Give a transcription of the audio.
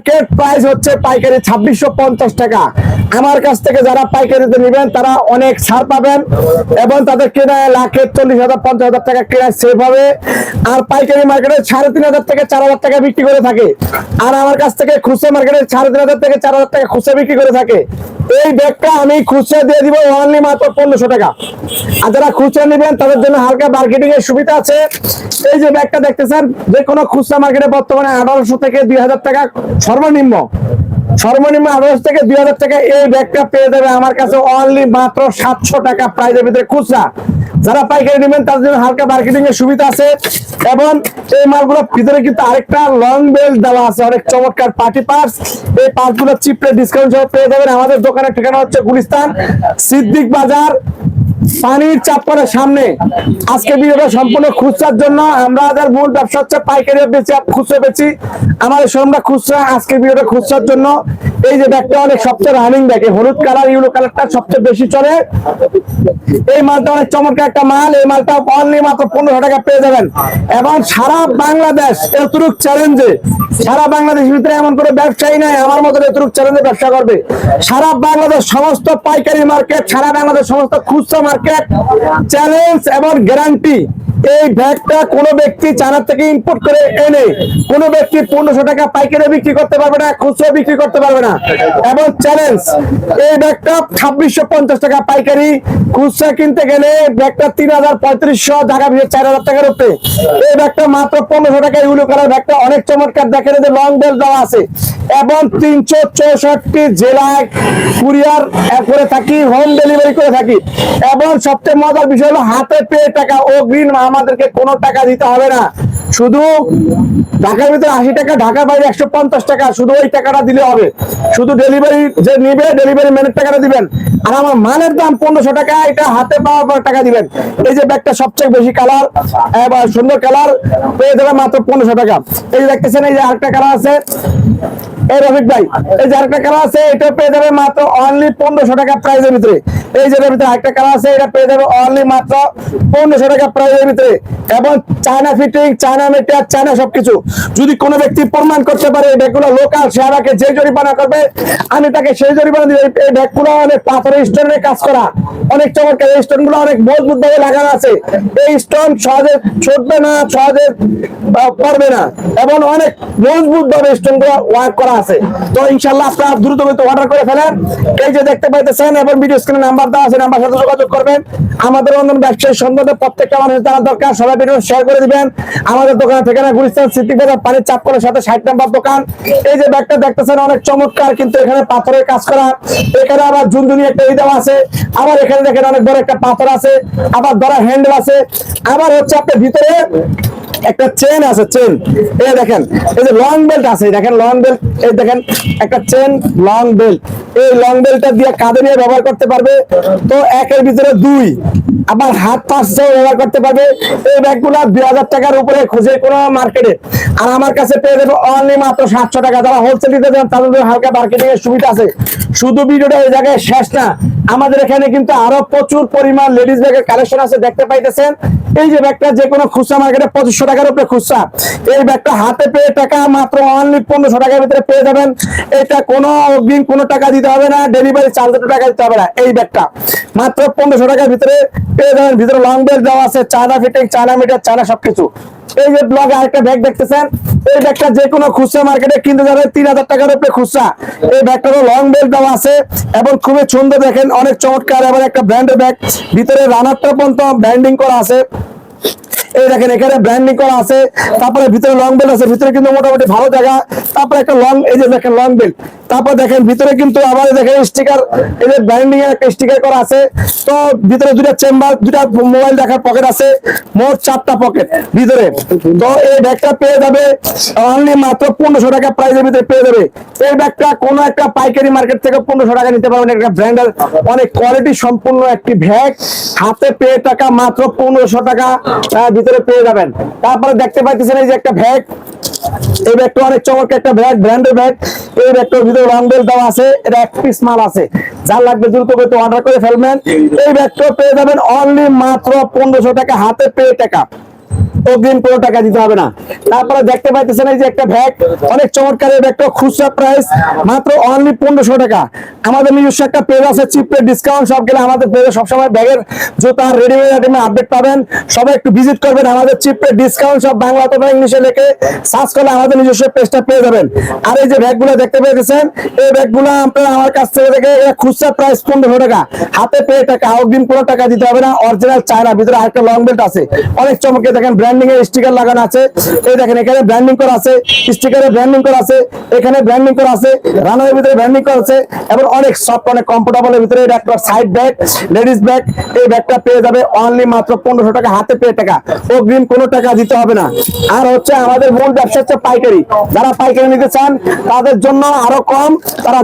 Market price হচ্ছে পাইকারি ছাব্বিশশো পঞ্চাশ টাকা। আমার কাছ থেকে যারা পাইকারিতে নেবেন, তারা অনেক ছাড় পাবেন এবং তাদের কেনায় লাখের চল্লিশ হাজার, পঞ্চাশ হাজার টাকা কেনায় সেভ হবে। আর পাইকারি মার্কেটে সাড়ে তিন হাজার থেকে চার হাজার টাকা বিক্রি করে থাকে। আর আমার কাছ থেকে খুচরা মার্কেটে সাড়ে তিন হাজার থেকে চার হাজার টাকা খুচরা বিক্রি করে থাকে। এই ব্যাগটা আমি খুচরা দিয়ে দিব অনলি মাত্র পনেরোশো টাকা। আর যারা খুচরা নেবেন, তাদের জন্য হালকা মার্কেটিং এর সুবিধা আছে। এই যে ব্যাগটা দেখতেছেন, যে কোনো খুচরা মার্কেটে বর্তমানে আঠারোশো থেকে দুই হাজার টাকা সর্বনিম্ন। সর্বনিম্ন আঠারোশো থেকে দুই হাজার টাকা এই ব্যাগটা পেয়ে যাবে আমার কাছে অনলি মাত্র সাতশো টাকা প্রাইজের ভিতরে খুচরা। যারা পাইকারি নেবেন, তাদের জন্য হালকা মার্কেটিং এর সুবিধা আছে। এবং এই মালগুলোর ভিতরে কিন্তু আরেকটা লং বেল্ট দেওয়া আছে, অনেক চমৎকার পার্টি পার্স এই পার্সগুলো চিপরে ডিসকাউন্ট সহ পেয়ে যাবেন। আমাদের দোকানের ঠিকানা হচ্ছে গুলিস্তান, সিদ্দিক বাজার, পানির চাপড়ের সামনে। আজকে ভিডিওটা সম্পূর্ণ খুচরার জন্য। আমরা যার মূল ব্যবসা হচ্ছে পাইকারি বেশি খুচরা বেশি আমাদের শোরুমটা খুচরা, আজকে ভিডিওটা খুচরার জন্য। এই যে ব্যাগটা অনেক সবচেয়ে রানিং ব্যাগ এই হলুদ কালার ইউলো কালারটা সবচেয়ে বেশি চলে। এই মালটা অনেক চমৎকার একটা মাল, এই মালটা অনলি মাত্র পনেরো টাকা পেয়ে যাবেন। এবং সারা বাংলাদেশ এতটুক চ্যালেঞ্জে সারা বাংলাদেশের ভিতরে এমন কোনো ব্যবসায়ী নাই, আমার মতো এতটুক চ্যালেঞ্জে ব্যবসা করবে। সারা বাংলাদেশ সমস্ত পাইকারি মার্কেট সারা বাংলাদেশ সমস্ত খুচরা মার্কেট চ্যালেঞ্জ এবং গ্যারান্টি এই ব্যাগটা কোনো ব্যক্তি চায়না থেকে ইম্পোর্ট করে এনে কোনো ব্যক্তি পনেরোশো টাকা পাইকারি বিক্রি করতে পারবে না খুচরো বিক্রি করতে পারবে না। এবং চ্যালেঞ্জ এই ব্যাগটা ছাব্বিশশো পঞ্চাশ টাকা পাইকারি, খুচরা কিনতে গেলে ব্যাগটা তিন হাজার পঁয়ত্রিশশো টাকা ভিতরে চার হাজার টাকার উপরে। এই ব্যাগটা মাত্র পনেরোশো টাকা ইউলো করার ব্যাগটা অনেক চমৎকার, দেখেন এদের লং বেল দেওয়া আছে। এবং তিনশো চৌষট্টি জেলায় কুরিয়ার করে থাকি হোম ডেলিভারি করে থাকি। এবং সবচেয়ে মজার বিষয় হলো হাতে পেয়ে টাকা ও অগ্রিম আমাদেরকে কোনো টাকা দিতে হবে না। শুধু ঢাকার ভিতরে আশি টাকা, ঢাকার বাইরে একশো পঞ্চাশ টাকা, শুধু ওই টাকাটা দিলে হবে। শুধু ডেলিভারি যে নিবে ডেলিভারি ম্যানের টাকাটা দিবেন। আর আমার মালের দাম পনেরোশো টাকা, এটা হাতে পাওয়ার পর টাকা দিবেন। এই যে ব্যাগটা সবচেয়ে বেশি কালার এবার সুন্দর কালার পেয়ে যাবে মাত্র পনেরোশো টাকা। এই দেখতেছেন, এই যে আরেকটা কালার আছে। এই রফিক ভাই, এই যে আরেকটা কালার আছে, এটা পেয়ে যাবে মাত্র অনলি পনেরোশো টাকা প্রাইজের ভিতরে। এই যে ভিতরে আরেকটা কালার আছে, এটা পেয়ে যাবে অনলি মাত্র পনেরোশো টাকা প্রাইজের ভিতরে। এবং China fitting China matter China সবকিছু। যদি কোনো ব্যক্তি প্রমাণ করতে পারে এই ব্যাগগুলো লোকাল সে আমাকে যে জরিমানা করবে, আমি তাকে সেই জরিমানা দিব এই- ব্যাগগুলো অনেক পাথরের স্টোনে কাজ করা। অনেক চমৎকার, এই স্টোনগুলো অনেক মজবুত ভাবে লাগানো আছে। এই স্টোন সহজে ছুটবে না, সহজে পড়বে না। এবং অনেক মজবুত ভাবে স্টোনগুলো ওয়ার্ক করা আছে। তো ইনশাল্লাহ আপনারা দ্রুত অর্ডার করে ফেলেন। এই যে দেখতে পাইতেছেন, এবং ভিডিও স্ক্রিনে নাম্বার দেওয়া আছে, নাম্বার সাথে যোগাযোগ করবেন। আমাদের অন্য ব্যবসায়ী সম্বন্ধে প্রত্যেকটা দরকার, সবাই ভিডিও শেয়ার করে দিবেন। আমাদের দোকানের ঠিকানা গুলিস্তান বাজার, পানির চাপ করার সাথে ষাট নাম্বার দোকান। এই যে ব্যাগটা দেখতেছেন, অনেক চমৎকার, কিন্তু এখানে পাথরের কাজ করা। এখানে আবার ঝুনঝুনি একটা এই দেওয়া আছে। আবার এখানে দেখেন অনেক বড় একটা পাথর আছে। আবার ধরা হ্যান্ডেল আছে। আবার হচ্ছে আপনার ভিতরে একটা চেন আছে চেন এই দেখেন, এই যে লং বেল্ট আছে দেখেন লং বেল্ট এই দেখেন, একটা চেন লং বেল্ট এই লং বেল্টটা দিয়ে কাঁধে নিয়ে ব্যবহার করতে পারবে, তো একের ভিতরে দুই। আবার হাত পাশ ব্যবহার করতে পারবে, এই ব্যাগগুলা দুই হাজার টাকার উপরে খুঁজে কোনো মার্কেটে আর আমার কাছে পেয়ে যাবে অনলি মাত্র সাতশো টাকা। যারা হোলসেল দিতে চান, তাদের হালকা মার্কেটিং এর সুবিধা আছে। শুধু ভিডিওটা এই জায়গায় শেষ না আমাদের এখানে কিন্তু আরও প্রচুর পরিমাণ লেডিস ব্যাগের কালেকশন আছে, দেখতে পাইতেছেন? এই যে ব্যাগটা যে কোনো খুচরা মার্কেটে পঁচিশশো টাকার উপরে খুচরা। এই ব্যাগটা হাতে পেয়ে টাকা মাত্র অনলি পনেরোশো টাকার ভিতরে পেয়ে যাবেন। এটা কোনো অগ্রিম কোনো টাকা দিতে হবে না ডেলিভারি চার্জ টাকা দিতে হবে না। এই ব্যাগটা মাত্র পনেরোশো টাকার ভিতরে পেয়ে যাবেন। ভিতরে লং বেল্ট দেওয়া আছে China fitting China metre China সবকিছু। এই যে ব্লগে আরেকটা ব্যাগ দেখতেছেন, এই ব্যাগটা যে কোনো খুচরা মার্কেটে কিনতে যাবে, তিন হাজার টাকার উপরে খুচরা। এই ব্যাগটারও লং বেল্ট দেওয়া আছে এবং খুবই সুন্দর দেখেন, অনেক চমৎকার এবং একটা ব্র্যান্ডের ব্যাগ ভিতরে রানারটা পর্যন্ত ব্র্যান্ডিং করা আছে। এই দেখেন, এখানে ব্র্যান্ডিং করা আছে। তারপরে ভিতরে লং বেল্ট আছে, ভিতরে কিন্তু মোটামুটি ভালো জায়গা। তারপরে একটা লং এই যে দেখেন লং বেল্ট তারপর দেখেন ভিতরে কিন্তু আবার দেখেন স্টিকার এই যে ব্র্যান্ডিং এর একটা স্টিকার করা আছে। তো ভিতরে দুটা চেম্বার দুটা মোবাইল দেখার পকেট আছে। মোট চারটা পকেট ভিতরে। তো এই ব্যাগটা পেয়ে যাবে অনলি মাত্র পনেরোশো টাকা প্রাইসের ভিতরে পেয়ে যাবে। এই ব্যাগটা কোনো একটা পাইকারি মার্কেট থেকে পনেরোশো টাকা নিতে পারবেন। একটা ব্র্যান্ডের, অনেক কোয়ালিটি সম্পূর্ণ একটি ব্যাগ হাতে পেয়ে টাকা মাত্র পনেরোশো টাকা ভিতরে পেয়ে যাবেন। তারপরে দেখতে পাইতেছেন এই যে একটা ব্যাগ এই ব্যাগটা অনেক চমৎকার একটা ব্যাগ ব্র্যান্ডের ব্যাগ। এই ব্যাগটার ভিতরে রং বেল দেওয়া আছে, এটা এক পিস মাল আছে। যার লাগবে দ্রুত করতে অর্ডার করে ফেলবেন। এই ব্যাগটা পেয়ে যাবেন অনলি মাত্র পনেরোশো টাকা, হাতে পেয়ে টাকা। অগ্রিম কোনো টাকা দিতে হবে না। তারপরে দেখতে পাইতেছেন এই যে একটা ব্যাগ অনেক চমৎকার ব্যাগটা খুচরা প্রাইস মাত্র অনলি পনেরোশো টাকা। আমাদের নিজস্ব একটা পেজ আছে চিপ ডিসকাউন্ট সব গেলে আমাদের পেজে সবসময় ব্যাগের জুতা রেডিমেড আইটেমে আপডেট পাবেন। সবাই একটু ভিজিট করবেন, আমাদের চিপ ডিসকাউন্ট সব বাংলা অথবা ইংলিশে লিখে সার্চ করলে আমাদের নিজস্ব পেজটা পেয়ে যাবেন। আর এই যে ব্যাগগুলো দেখতে পেয়েছেন এই ব্যাগগুলো আপনারা আমার কাছ থেকে দেখে খুচরা প্রাইস পনেরোশো টাকা। হাতে পেয়ে টাকা, অগ্রিম কোনো টাকা দিতে হবে না অরিজিনাল চায়না, ভিতরে আরেকটা লং বেল্ট আছে। অনেক চমকে দেখেন ব্র্যান্ডিং এর স্টিকার লাগানো আছে। এই দেখেন, এখানে ব্র্যান্ডিং করা আছে স্টিকারে ব্র্যান্ডিং করা আছে, এখানে ব্র্যান্ডিং করা আছে রানারের ভিতরে ব্র্যান্ডিং করা আছে এবং অনেক সফট অনেক কমফোর্টেবল এর ভিতরে এটা একটা সাইড ব্যাগ লেডিস ব্যাগ এই ব্যাগটা পেয়ে যাবে অনলি মাত্র পনেরোশো টাকা, হাতে পেয়ে টাকা। অগ্রিম কোনো টাকা দিতে হবে না। আর হচ্ছে আমাদের মূল ব্যবসা হচ্ছে পাইকারি। যারা পাইকারি নিতে চান, তাদের জন্য আরও কম, তারা